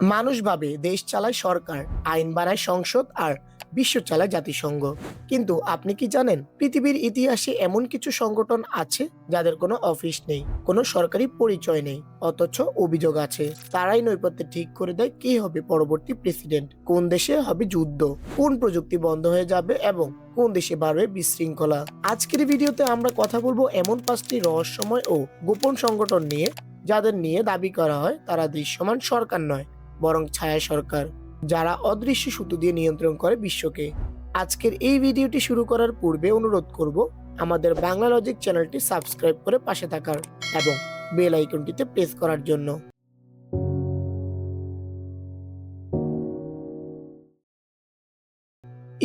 মানুষ ভাবে দেশ চালায় সরকার, আইন বানায় সংসদ আর বিশ্ব চালায় জাতিসংঘ। কিন্তু আপনি কি জানেন পৃথিবীর ইতিহাসে এমন কিছু সংগঠন আছে যাদের কোনো অফিস নেই, কোনো সরকারি পরিচয় নেই, অথচ অভিযোগ আছে? তারাই নৈপথ্যে ঠিক করে দেয় কে হবে পরবর্তী প্রেসিডেন্ট, কোন দেশে হবে যুদ্ধ, কোন প্রযুক্তি বন্ধ হয়ে যাবে এবং কোন দেশে বাড়বে বিশৃঙ্খলা। আজকের ভিডিওতে আমরা কথা বলব এমন পাঁচটি রহস্যময় ও গোপন সংগঠন নিয়ে, যাদের নিয়ে দাবি করা হয় তারা দৃশ্যমান সরকার নয়। বরং ছায়া সরকার, যারা অদৃশ্য সুতো দিয়ে নিয়ন্ত্রণ করে বিশ্বকে। আজকের এই ভিডিওটি শুরু করার পূর্বে অনুরোধ করব আমাদের বাংলা লজিক চ্যানেলটি সাবস্ক্রাইব করে পাশে থাকার এবং বেল আইকনটিতে প্রেস করার জন্য।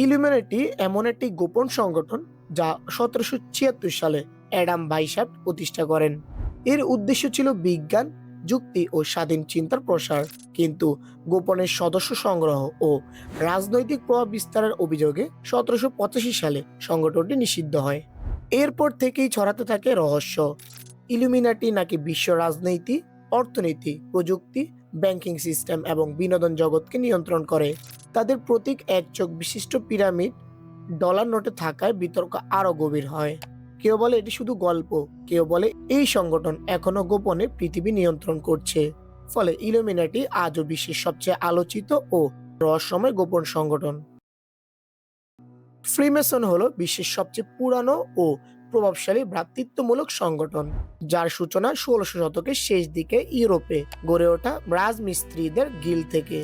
ইলুমিনাটি এমন একটি গোপন সংগঠন যা সতেরোশো ছিয়াত্তর সালে অ্যাডাম বাইসাপ প্রতিষ্ঠা করেন। এর উদ্দেশ্য ছিল বিজ্ঞান যুক্তি ও স্বাধীন চিন্তার প্রসার, কিন্তু গোপনের সদস্য সংগ্রহ ও রাজনৈতিক প্রভাব বিস্তারের অভিযোগে সতেরোশো পঁচাশি সালে সংগঠনটি নিষিদ্ধ হয়। এরপর থেকেই ছড়াতে থাকে রহস্য। ইলুমিনাটি নাকি বিশ্ব রাজনীতি, অর্থনীতি, প্রযুক্তি, ব্যাংকিং সিস্টেম এবং বিনোদন জগৎকে নিয়ন্ত্রণ করে। তাদের প্রতীক এক চোখ বিশিষ্ট পিরামিড, ডলার নোটে থাকায় বিতর্ক আরও গভীর হয়। কেউ বলে এটি শুধু গল্প, কেউ বলে এই সংগঠন এখনও গোপনে পৃথিবী নিয়ন্ত্রণ করছে। ফলে ইলুমিনাটি আজও বিশ্বের সবচেয়ে আলোচিত ও রহস্যময় গোপন সংগঠন। ফ্রিমেসন হলো বিশ্বের সবচেয়ে পুরানো ও প্রভাবশালী ভ্রাতৃত্বমূলক সংগঠন, যার সূচনা ষোলশো শতকের শেষ দিকে ইউরোপে গড়ে ওঠা রাজমিস্ত্রিদের গিল থেকে।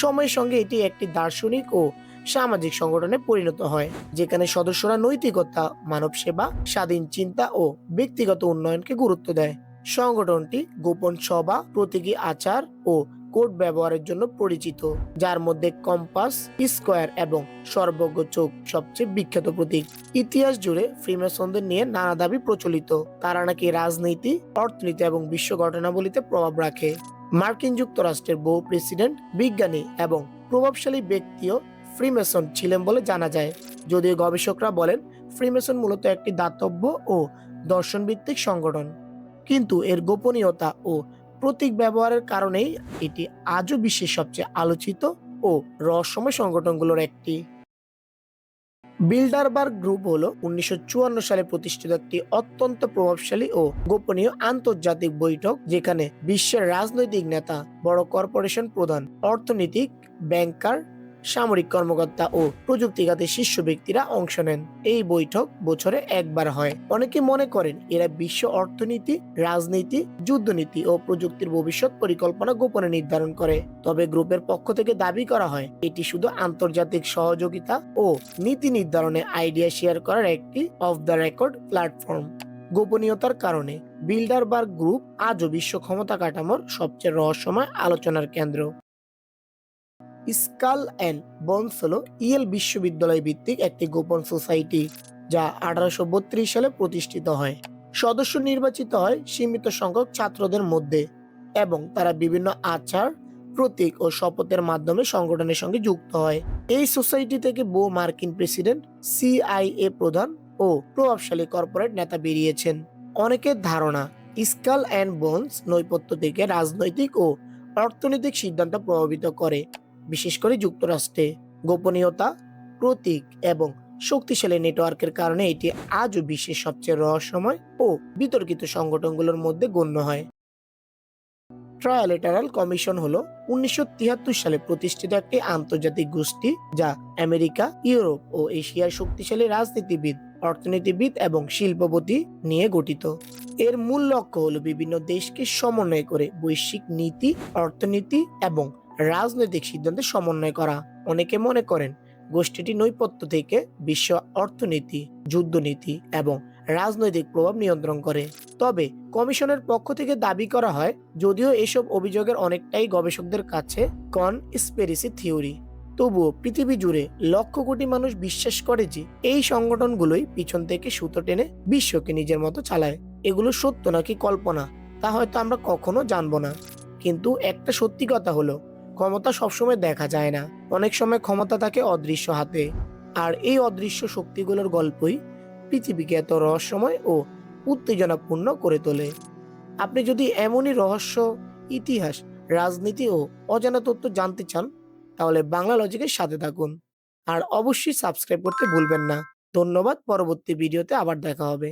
সময়ের সঙ্গে এটি একটি দার্শনিক ও সামাজিক সংগঠনে পরিণত হয়, যেখানে সদস্যরা নৈতিকতা, মানব সেবা, স্বাধীন চিন্তা ও ব্যক্তিগত উন্নয়নকে গুরুত্ব দেয়। সংগঠনটি গোপন সভা, প্রতীকী আচার ও কোড ব্যবহারের জন্য পরিচিত, যার মধ্যে কম্পাস, স্কোয়ার এবং সর্বজ্ঞ চোখ সবচেয়ে বিখ্যাত প্রতীক। ইতিহাস জুড়ে ফ্রিমেসনদের নিয়ে নানা দাবি প্রচলিত, তারা নাকি রাজনীতি, অর্থনীতি এবং বিশ্ব ঘটনাবলিতে প্রভাব রাখে। মার্কিন যুক্তরাষ্ট্রের বহু প্রেসিডেন্ট, বিজ্ঞানী এবং প্রভাবশালী ব্যক্তিও ফ্রিমেসন ছিলেন বলে জানা যায়। যদিও গবেষকরা বলেন, ফ্রিমেসন মূলত একটি দাতব্য ও দর্শনভিত্তিক সংগঠন। কিন্তু এর গোপনীয়তা ও প্রতীক ব্যবহারের কারণেই এটি আজও বিশ্বের সবচেয়ে আলোচিত ও রহস্যময় সংগঠনগুলোর একটি। বিল্ডারবার্গ গ্রুপ হল উনিশশো চুয়ান্ন সালে প্রতিষ্ঠিত একটি অত্যন্ত প্রভাবশালী ও গোপনীয় আন্তর্জাতিক বৈঠক, যেখানে বিশ্বের রাজনৈতিক নেতা, বড় কর্পোরেশন প্রধান, অর্থনীতিক ব্যাংকার সামরিক কর্মকর্তা ও প্রযুক্তিগত শীর্ষ ব্যক্তিরা অংশ নেন। এই বৈঠক বছরে একবার হয়। অনেকে মনে করেন এরা বিশ্ব অর্থনীতি, রাজনীতি, যুদ্ধনীতি ও প্রযুক্তির ভবিষ্যৎ পরিকল্পনা গোপনে নির্ধারণ করে। তবে গ্রুপের পক্ষ থেকে দাবি করা হয়, এটি শুধু আন্তর্জাতিক সহযোগিতা ও নীতি নির্ধারণে আইডিয়া শেয়ার করার একটি অফ দ্য রেকর্ড প্ল্যাটফর্ম। গোপনীয়তার কারণে বিল্ডারবার্গ গ্রুপ আজও বিশ্ব ক্ষমতা কাঠামোর সবচেয়ে রহস্যময় আলোচনার কেন্দ্র। স্কাল অ্যান্ড বন্স হলো ইয়েল বিশ্ববিদ্যালয় ভিত্তিক একটি গোপন সোসাইটি যা আঠারোশো বত্রিশ সালে প্রতিষ্ঠিত হয়। সদস্য নির্বাচিত হয় সীমিত সংখ্যক ছাত্রদের মধ্যে এবং তারা বিভিন্ন আচার, প্রতীক ও শপথের মাধ্যমে সংগঠনের সঙ্গে যুক্ত হয়। এই সোসাইটি থেকে বহু মার্কিন প্রেসিডেন্ট সিআইএ প্রধান ও প্রভাবশালী কর্পোরেট নেতা বেরিয়েছেন। অনেকের ধারণা, স্কাল অ্যান্ড বোনস নৈপথ্য থেকে রাজনৈতিক ও অর্থনৈতিক সিদ্ধান্ত প্রভাবিত করে। বিশেষ করে যুক্তরাষ্ট্রে গোপনীয়তা, প্রতীক এবং শক্তিশালী নেটওয়ার্কের কারণে এটি আজও বিশ্বের সবচেয়ে রহস্যময় ও বিতর্কিত সংগঠনগুলোর মধ্যে গণ্য হয়। ট্রায়ালেটারাল কমিশন হল উনিশশো তিয়াত্তর সালে প্রতিষ্ঠিত একটি আন্তর্জাতিক গোষ্ঠী যা আমেরিকা, ইউরোপ ও এশিয়ার শক্তিশালী রাজনীতিবিদ, অর্থনীতিবিদ এবং শিল্পপতি নিয়ে গঠিত। এর মূল লক্ষ্য হল বিভিন্ন দেশকে সমন্বয় করে বৈশ্বিক নীতি, অর্থনীতি এবং রাজনৈতিক সিদ্ধান্তে সমন্বয় করা। অনেকে মনে করেন, গোষ্ঠীটি নৈপথ্য থেকে বিশ্ব অর্থনীতি, যুদ্ধনীতি এবং রাজনৈতিক প্রভাব নিয়ন্ত্রণ করে। তবে কমিশনের পক্ষ থেকে দাবি করা হয়, যদিও এসব অভিযোগের অনেকটাই গবেষকদের কাছে কনস্পেরিসি থিওরি। তবুও পৃথিবী জুড়ে লক্ষ কোটি মানুষ বিশ্বাস করে যে, এই সংগঠনগুলোই পিছন থেকে সুতো টেনে বিশ্বকে নিজের মতো চালায়। এগুলো সত্য নাকি কল্পনা, তা হয়তো আমরা কখনো জানব না। কিন্তু একটা সত্যি কথা হলো ক্ষমতা সবসময় দেখা যায় না। অনেক সময় ক্ষমতা থাকে অদৃশ্য হাতে। আর এই অদৃশ্য শক্তিগুলোর গল্পই পৃথিবীকে এত রহস্যময় ও উত্তেজনাপূর্ণ করে তোলে। আপনি যদি এমনই রহস্য, ইতিহাস, রাজনীতি ও অজানা তথ্য জানতে চান, তাহলে বাংলা লজিকের সাথে থাকুন। আর অবশ্যই সাবস্ক্রাইব করতে ভুলবেন না। ধন্যবাদ, পরবর্তী ভিডিওতে আবার দেখা হবে।